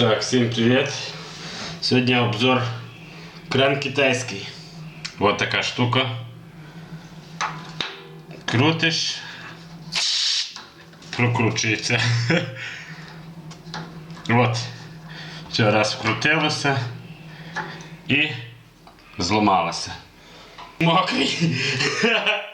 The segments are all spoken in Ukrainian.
Так, всім привіт. Сьогодні обзор кран китайський. Вот така штука. Крутиш, прокручується. От. Ще раз вкрутилося і зламалося. Мокрий.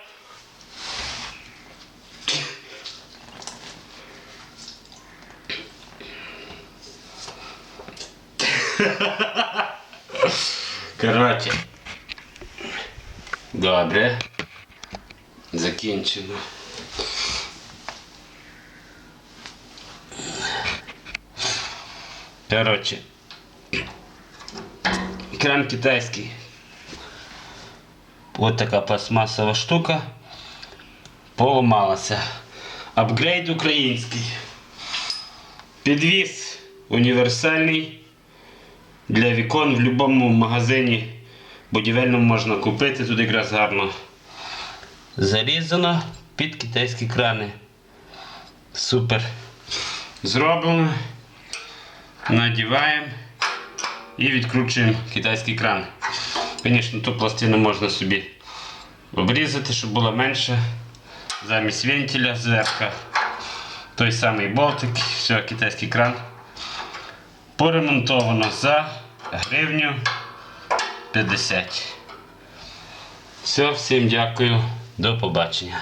Коротше. Добре. Закінчимо. Коротше. Кран китайський. Ось така пластмасова штука. Поламалася. Апгрейд український. Підвіз універсальний. Для вікон в будь-якому магазині будівельному можна купити, тут якраз гарно зарізано під китайські крани. Супер. Зроблено. Надіваємо і відкручуємо китайський кран. Звісно, ту пластину можна собі обрізати, щоб було менше. Замість вентиля зверху. Той самий болтик, все, китайський кран. Поремонтовано за гривню 50. Все, всім дякую, до побачення.